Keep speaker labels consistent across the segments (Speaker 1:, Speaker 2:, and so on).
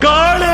Speaker 1: காளே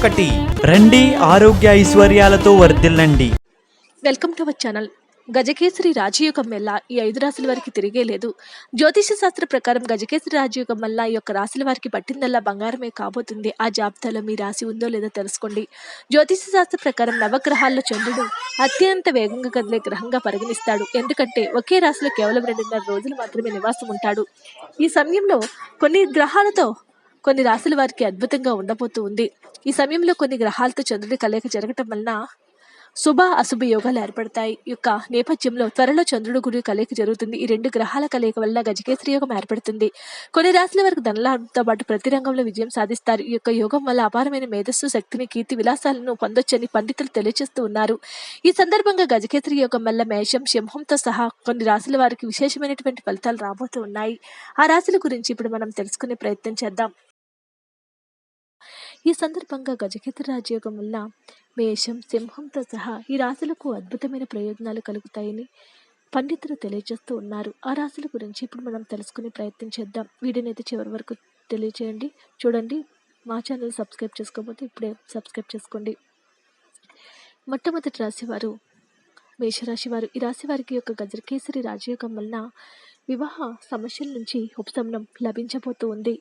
Speaker 1: ఒకటి.
Speaker 2: రండి ఆరోగ్య ఐశ్వర్యాలతో వర్ధిల్లండి.
Speaker 3: Welcome to our channel. గజకేసరి రాజయోగం వల్ల ఈ ఐదు రాశుల వారికి తిరిగే లేదు. జ్యోతిష శాస్త్ర ప్రకారం గజకేసరి రాజయోగం వల్ల ఈ యొక్క రాశుల వారికి పట్టిందల్లా బంగారమే కాబోతుంది. ఆ జాబితాలో మీ రాశి ఉందో లేదో తెలుసుకోండి. జ్యోతిష శాస్త్ర ప్రకారం నవగ్రహాల్లో చంద్రుడు అత్యంత వేగంగా కదిలే గ్రహంగా పరిగణిస్తాడు. ఎందుకంటే ఒకే రాశిలో కేవలం రెండున్నర రోజులు మాత్రమే నివాసం ఉంటాడు. ఈ సమయంలో కొన్ని గ్రహాలతో కొన్ని రాశుల వారికి అద్భుతంగా ఉండబోతూ ఉంది. ఈ సమయంలో కొన్ని గ్రహాలతో చంద్రుడి కలయిక జరగటం వలన శుభ అశుభ యోగాలు ఏర్పడతాయి. యొక్క నేపథ్యంలో త్వరలో చంద్రుడు గురి కలయిక జరుగుతుంది. ఈ రెండు గ్రహాల కలయిక వల్ల గజకేసరి యోగం ఏర్పడుతుంది. కొన్ని రాశుల వరకు ధనలాభంతో పాటు ప్రతి రంగంలో విజయం సాధిస్తారు. ఈ యొక్క యోగం వల్ల అపారమైన మేధస్సు శక్తిని కీర్తి విలాసాలను పొందొచ్చని పండితులు తెలియజేస్తూ ఉన్నారు. ఈ సందర్భంగా గజకేసరి యోగం వల్ల మేషం సింహంతో సహా కొన్ని రాశుల వారికి విశేషమైనటువంటి ఫలితాలు రాబోతూ ఉన్నాయి. ఆ రాశుల గురించి ఇప్పుడు మనం తెలుసుకునే ప్రయత్నం చేద్దాం. ఈ సందర్భంగా గజకేతర రాజయోగం వల్ల మేషం సింహంతో సహా ఈ రాశులకు అద్భుతమైన ప్రయోజనాలు కలుగుతాయని పండితులు తెలియజేస్తూ ఉన్నారు. ఆ రాశుల గురించి ఇప్పుడు మనం తెలుసుకునే ప్రయత్నం చేద్దాం. వీడియోనైతే చివరి వరకు తెలియచేయండి. చూడండి మా ఛానల్ సబ్స్క్రైబ్ చేసుకోకపోతే ఇప్పుడే సబ్స్క్రైబ్ చేసుకోండి. మొట్టమొదటి రాశివారు మేషరాశి వారు ఈ రాశి వారికి యొక్క గజకేసరి రాజయోగం వలన వివాహ సమస్యల నుంచి ఉపశమనం లభించబోతూ ఉంది.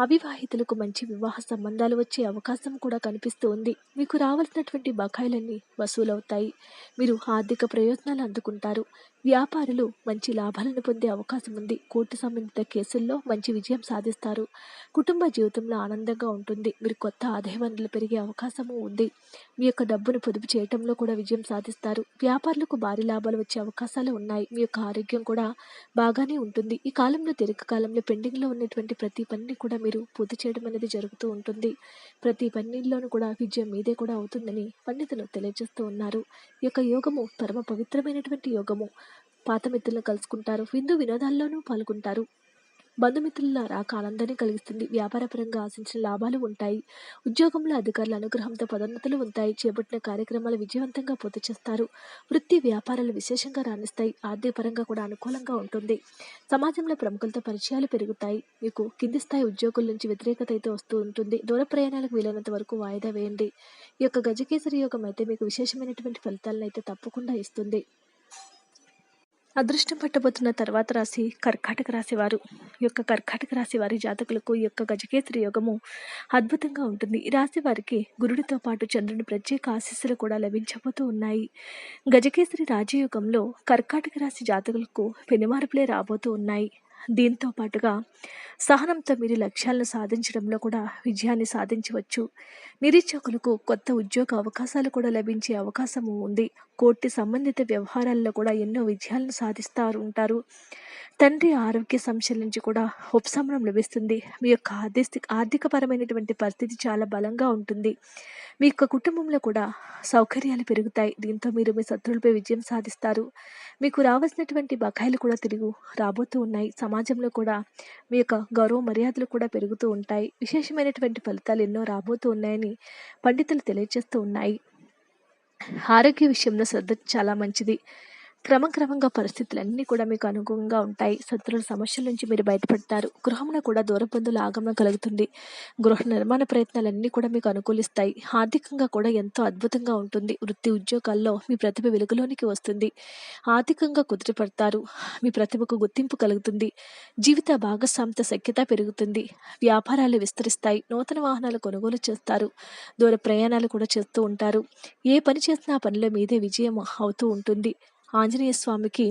Speaker 3: అవివాహితులకు మంచి వివాహ సంబంధాలు వచ్చే అవకాశం కూడా కనిపిస్తూ ఉంది. మీకు రావాల్సినటువంటి బకాయిలన్నీ వసూలవుతాయి. మీరు ఆర్థిక ప్రయోజనాలు అందుకుంటారు. వ్యాపారులు మంచి లాభాలను పొందే అవకాశం ఉంది. కోర్టు సంబంధిత కేసుల్లో మంచి విజయం సాధిస్తారు. కుటుంబ జీవితంలో ఆనందంగా ఉంటుంది. మీరు కొత్త ఆదాయ వనరులు పెరిగే అవకాశము ఉంది. మీ యొక్క డబ్బును పొదుపు చేయటంలో కూడా విజయం సాధిస్తారు. వ్యాపారులకు భారీ లాభాలు వచ్చే అవకాశాలు ఉన్నాయి. మీ యొక్క ఆరోగ్యం కూడా బాగానే ఉంటుంది. ఈ కాలంలో దీర్ఘకాలంలో పెండింగ్లో ఉన్నటువంటి ప్రతి పనిని కూడా మీరు పూర్తి చేయడం అనేది జరుగుతూ ఉంటుంది. ప్రతి పన్నీల్లోనూ కూడా విజయం మీదే కూడా అవుతుందని పండితులు తెలియజేస్తూ ఉన్నారు. ఈ యొక్క యోగము పరమ పవిత్రమైనటువంటి యోగము. పాత మిత్రులను కలుసుకుంటారు. విందు వినోదాల్లోనూ పాల్గొంటారు. బంధుమిత్రుల రాక ఆనందాన్ని కలిగిస్తుంది. వ్యాపారపరంగా ఆశించిన లాభాలు ఉంటాయి. ఉద్యోగంలో అధికారుల అనుగ్రహంతో పదోన్నతులు ఉంటాయి. చేపట్టిన కార్యక్రమాలు విజయవంతంగా పూర్తి చేస్తారు. వృత్తి వ్యాపారాలు విశేషంగా రాణిస్తాయి. ఆర్థిక పరంగా కూడా అనుకూలంగా ఉంటుంది. సమాజంలో ప్రముఖులతో పరిచయాలు పెరుగుతాయి. మీకు కింది స్థాయి ఉద్యోగుల నుంచి వ్యతిరేకత అయితే వస్తూ ఉంటుంది. దూర ప్రయాణాలకు వీలైనంత వరకు వాయిదా వేయండి. ఈ యొక్క గజకేసరి యోగం అయితే మీకు విశేషమైనటువంటి ఫలితాలను అయితే తప్పకుండా ఇస్తుంది. అదృష్టం పట్టబోతున్న తర్వాత రాశి కర్కాటక రాశి వారు ఈ యొక్క కర్కాటక రాశి వారి జాతకులకు ఈ యొక్క గజకేసరి యోగము అద్భుతంగా ఉంటుంది. ఈ రాశి వారికి గురుడితో పాటు చంద్రుని ప్రత్యేక ఆశీస్సులు కూడా లభించబోతూ ఉన్నాయి. గజకేసరి రాజయోగంలో కర్కాటక రాశి జాతకులకు పెనుమార్పులే రాబోతూ ఉన్నాయి. దీంతో పాటుగా సహనంతో మీరు లక్ష్యాలను సాధించడంలో కూడా విజయాన్ని సాధించవచ్చు. నిరీక్షకులకు కొత్త ఉద్యోగ అవకాశాలు కూడా లభించే అవకాశము ఉంది. కోర్టు సంబంధిత వ్యవహారాల్లో కూడా ఎన్నో విజయాలను సాధిస్తారు ఉంటారు తండ్రి ఆరోగ్య సమస్యల నుంచి కూడా ఉపశమనం లభిస్తుంది. మీ యొక్క ఆర్థిక ఆర్థికపరమైనటువంటి పరిస్థితి చాలా బలంగా ఉంటుంది. మీ యొక్క కుటుంబంలో కూడా సౌకర్యాలు పెరుగుతాయి. దీంతో మీరు మీ శత్రువులపై విజయం సాధిస్తారు. మీకు రావాల్సినటువంటి బకాయిలు కూడా తిరిగి రాబోతూ ఉన్నాయి. సమాజంలో కూడా మీ యొక్క గౌరవ మర్యాదలు కూడా పెరుగుతూ ఉంటాయి. విశేషమైనటువంటి ఫలితాలు ఎన్నో రాబోతూ ఉన్నాయని పండితులు తెలియజేస్తూ ఉన్నాయి. ఆరోగ్య విషయంలో శ్రద్ధ చాలా మంచిది. క్రమక్రమంగా పరిస్థితులన్నీ కూడా మీకు అనుగుణంగా ఉంటాయి. శత్రుల సమస్యల నుంచి మీరు బయటపడతారు. గృహమున కూడా దూరబంధుల ఆగమనం కలుగుతుంది. గృహ నిర్మాణ ప్రయత్నాలన్నీ కూడా మీకు అనుకూలిస్తాయి. ఆర్థికంగా కూడా ఎంతో అద్భుతంగా ఉంటుంది. వృత్తి ఉద్యోగాల్లో మీ ప్రతిభ వెలుగులోనికి వస్తుంది. ఆర్థికంగా కుదిరిపడతారు మీ ప్రతిభకు గుర్తింపు కలుగుతుంది. జీవిత భాగస్వామిత సఖ్యత పెరుగుతుంది. వ్యాపారాలు విస్తరిస్తాయి. నూతన వాహనాలు కొనుగోలు చేస్తారు. దూర ప్రయాణాలు కూడా చేస్తూ ఉంటారు. ఏ పని చేసినా ఆ పనిలో మీదే విజయం అవుతూ ఉంటుంది. ఆంజనేయ స్వామికి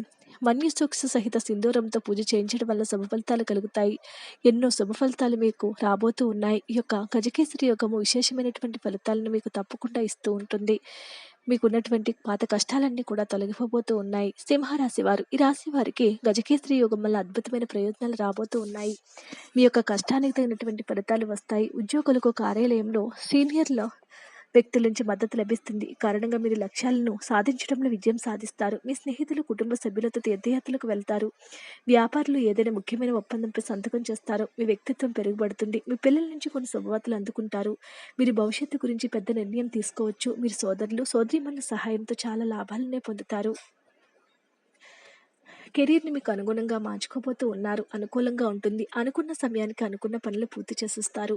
Speaker 3: వన్యసూక్ష్మ సహిత సింధూరంతో పూజ చేయించడం వల్ల శుభ ఫలితాలు కలుగుతాయి. ఎన్నో శుభ ఫలితాలు మీకు రాబోతూ ఉన్నాయి. ఈ యొక్క గజకేసరి యోగము విశేషమైనటువంటి ఫలితాలను మీకు తప్పకుండా ఇస్తూ ఉంటుంది. మీకున్నటువంటి పాత కష్టాలన్నీ కూడా తొలగిపోబోతూ ఉన్నాయి. సింహరాశి వారు ఈ రాశి వారికి గజకేసరి యోగం వల్ల అద్భుతమైన ప్రయోజనాలు రాబోతూ ఉన్నాయి. మీ యొక్క కష్టానికి తగినటువంటి ఫలితాలు వస్తాయి. ఉద్యోగులకు కార్యాలయంలో సీనియర్ల వ్యక్తుల నుంచి మద్దతు లభిస్తుంది. ఈ కారణంగా మీరు లక్ష్యాలను సాధించడంలో విజయం సాధిస్తారు. మీ స్నేహితులు కుటుంబ సభ్యులతో తీర్థయాత్రలకు వెళ్తారు. వ్యాపారులు ఏదైనా ముఖ్యమైన ఒప్పందంపై సంతకం చేస్తారు మీ వ్యక్తిత్వం పెరుగుబడుతుంది మీ పిల్లల నుంచి కొన్ని శుభవార్తలు అందుకుంటారు. మీరు భవిష్యత్తు గురించి పెద్ద నిర్ణయం తీసుకోవచ్చు. మీరు సోదరులు సోదరిమణుల సహాయంతో చాలా లాభాలనే పొందుతారు. కెరీర్ని మీకు అనుగుణంగా మార్చుకోబోతూ ఉన్నారు. అనుకూలంగా ఉంటుంది. అనుకున్న సమయానికి అనుకున్న పనులు పూర్తి చేసిస్తారు.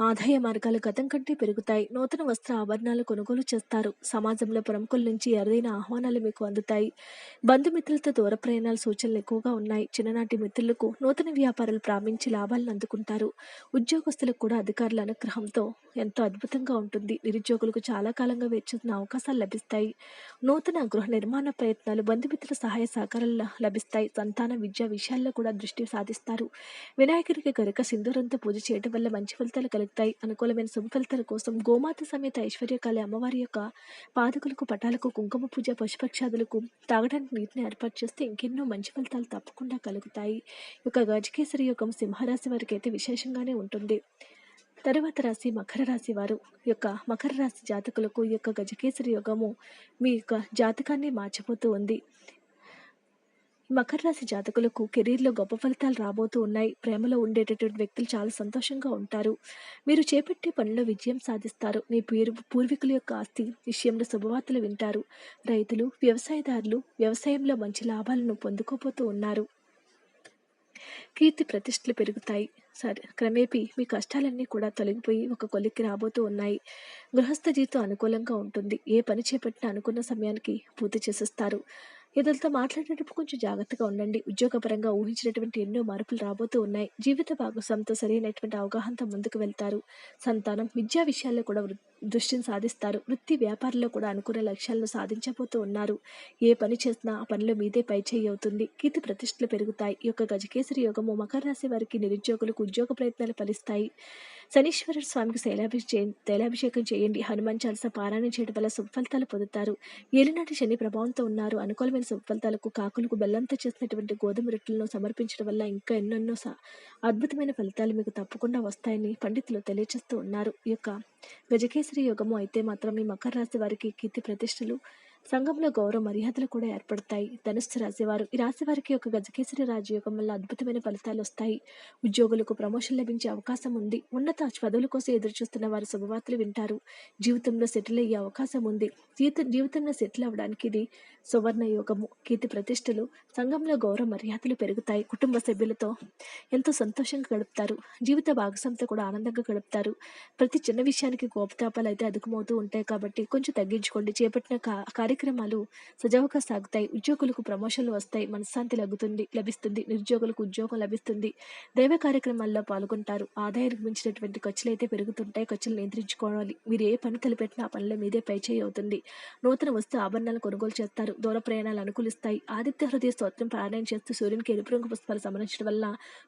Speaker 3: ఆదాయ మార్గాలు గతం కంటే పెరుగుతాయి. నూతన వస్త్ర ఆభరణాలు కొనుగోలు చేస్తారు. సమాజంలో ప్రముఖుల నుంచి అరుదైన ఆహ్వానాలు మీకు అందుతాయి. బంధుమిత్రులతో దూర ప్రయాణాల సూచనలు ఎక్కువగా ఉన్నాయి. చిన్ననాటి మిత్రులకు నూతన వ్యాపారాలు ప్రారంభించి లాభాలను అందుకుంటారు. ఉద్యోగస్తులకు కూడా అధికారుల అనుగ్రహంతో ఎంతో అద్భుతంగా ఉంటుంది. నిరుద్యోగులకు చాలా కాలంగా వేచిన అవకాశాలు లభిస్తాయి. నూతన గృహ నిర్మాణ ప్రయత్నాలు బంధుమిత్రుల సహాయ సహకారాలు లభిస్తాయి. సంతాన విద్య విషయాల్లో కూడా దృష్టి సాధిస్తారు. వినాయకుడికి కనుక సింధూరంతో పూజ చేయడం వల్ల మంచి ఫలితాలు కలుగుతాయి. అనుకూలమైన శుభ ఫలితాల కోసం గోమాత సమేత ఐశ్వర్యకాళి అమ్మవారి యొక్క పాదకులకు పటాలకు కుంకుమ పూజ పశుపక్షాదులకు తాగడానికి నీటిని ఏర్పాటు చేస్తే ఇంకెన్నో మంచి ఫలితాలు తప్పకుండా కలుగుతాయి. యొక్క గజకేసరి యోగం సింహరాశి వారికి అయితే విశేషంగానే ఉంటుంది. తరువాత రాశి మకర రాశి వారు. ఈ యొక్క మకర రాశి జాతకులకు ఈ యొక్క గజకేసరి యోగము మీ యొక్క జాతకాన్ని మార్చబోతూ ఉంది. మకర రాశి జాతకులకు కెరీర్లో గొప్ప ఫలితాలు రాబోతూ ఉన్నాయి. ప్రేమలో ఉండేటటువంటి వ్యక్తులు చాలా సంతోషంగా ఉంటారు. మీరు చేపట్టే పనిలో విజయం సాధిస్తారు. మీ పేరు పూర్వీకుల యొక్క ఆస్తి విషయంలో శుభవార్తలు వింటారు. రైతులు వ్యవసాయదారులు వ్యవసాయంలో మంచి లాభాలను పొందుకోబోతూ ఉన్నారు. కీర్తి ప్రతిష్టలు పెరుగుతాయి. సరే క్రమేపీ మీ కష్టాలన్నీ కూడా తొలగిపోయి ఒక కొలిక్కి రాబోతూ ఉన్నాయి. గృహస్థ జీవితం అనుకూలంగా ఉంటుంది. ఏ పని చేపట్టినా అనుకున్న సమయానికి పూర్తి చేసేస్తారు. ఇతరులతో మాట్లాడేటప్పుడు కొంచెం జాగ్రత్తగా ఉండండి. ఉద్యోగపరంగా ఊహించినటువంటి ఎన్నో మార్పులు రాబోతూ ఉన్నాయి. జీవిత భాగస్వామితో సరైనటువంటి అవగాహనతో ముందుకు వెళ్తారు. సంతానం విద్యా విషయాల్లో కూడా వృద్ధి దృష్టిని సాధిస్తారు. వృత్తి వ్యాపారంలో కూడా అనుకున్న లక్ష్యాలను సాధించబోతూ ఉన్నారు. ఏ పని చేసినా ఆ పనిలో మీదే పై చేయి అవుతుంది. కీర్తి ప్రతిష్టలు పెరుగుతాయి. ఈ యొక్క గజకేసరి యోగము మకర రాశి వారికి నిరుద్యోగులకు ఉద్యోగ ప్రయత్నాలు ఫలిస్తాయి. శనీశ్వర స్వామికి శైలాభిషేకం తైలాభిషేకం చేయండి. హనుమాన్ చాలస పారాయణం చేయడం వల్ల శుభఫలితాలు పొందుతారు. ఏలినాటి శని ప్రభావంతో ఉన్నారు. అనుకూలమైన శుభఫలితాలకు కాకులకు బెల్లంతో చేసినటువంటి గోధుమ రొట్టెలను సమర్పించడం వల్ల ఇంకా ఎన్నెన్నో అద్భుతమైన ఫలితాలు మీకు తప్పకుండా వస్తాయని పండితులు తెలియజేస్తూ ఉన్నారు. ఈ యొక్క గజకేసరి యోగము అయితే మాత్రం ఈ మకర రాశి వారికి కీర్తి ప్రతిష్టలు సంఘంలో గౌరవ మర్యాదలు కూడా ఏర్పడతాయి. ధనుస్సు రాశివారు ఈ రాశి వారికి ఒక గజకేసరి రాజయోగం వల్ల అద్భుతమైన ఫలితాలు వస్తాయి. ఉద్యోగులకు ప్రమోషన్ లభించే అవకాశం ఉంది. ఉన్నత పదవుల కోసం ఎదురు చూస్తున్న వారు శుభవార్తలు వింటారు. జీవితంలో సెటిల్ అయ్యే అవకాశం ఉంది. జీవితం జీవితంలో సెటిల్ అవ్వడానికి ఇది సువర్ణ యోగము. కీర్తి ప్రతిష్టలు సంఘంలో గౌరవ మర్యాదలు పెరుగుతాయి. కుటుంబ సభ్యులతో ఎంతో సంతోషంగా గడుపుతారు. జీవిత భాగస్వామితో కూడా ఆనందంగా గడుపుతారు. ప్రతి చిన్న విషయానికి కోపతాపాలు అయితే అధికమవుతూ ఉంటాయి కాబట్టి కొంచెం తగ్గించుకోండి. చేపట్టిన కా- కార్యక్రమాలు సజావుగా సాగుతాయి. ఉద్యోగులకు ప్రమోషన్లు వస్తాయి. మనశ్శాంతి లగ్గుతుంది లభిస్తుంది. నిరుద్యోగులకు ఉద్యోగం లభిస్తుంది. దైవ కార్యక్రమాల్లో పాల్గొంటారు. ఆదాయానికి మించినటువంటి ఖర్చులు అయితే పెరుగుతుంటాయి. ఖర్చులు నియంత్రించుకోవాలి. మీరు ఏ పని తలపెట్టినా ఆ పనిలో మీదే పైచేయి అవుతుంది. నూతన వస్తు ఆభరణాలు కొనుగోలు చేస్తారు. దూర ప్రయాణాలు అనుకూలిస్తాయి. ఆదిత్య హృదయ స్తోత్రం ప్రారాయణ చేస్తూ సూర్యునికి ఎరుపు రంగు పుష్పాలు సమరించడం వల్ల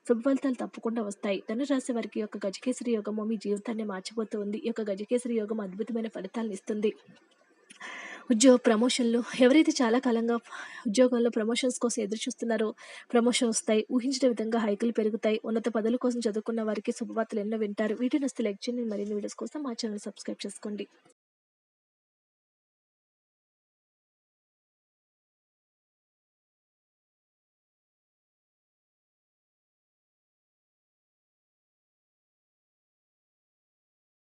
Speaker 3: శుభ ఫలితాలు తప్పకుండా వస్తాయి. ధనురాశి వారికి యొక్క గజకేసరి యోగము మీ జీవితాన్ని మార్చిపోతుంది. ఈ యొక్క గజకేసరి యోగం అద్భుతమైన ఫలితాలను ఇస్తుంది. ఉద్యోగ ప్రమోషన్లు ఎవరైతే చాలా కాలంగా ఉద్యోగంలో ప్రమోషన్స్ కోసం ఎదురు చూస్తున్నారో ప్రమోషన్ వస్తాయి ఊహించిన విధంగా హైకులు పెరుగుతాయి ఉన్నత పదవుల కోసం చదువుకున్న వారికి శుభవార్తలు ఎన్నో వింటారు. వీటిని వస్తే లైక్ చేయండి మరిన్ని వీడియోస్ కోసం మా ఛానల్ సబ్స్క్రైబ్ చేసుకోండి.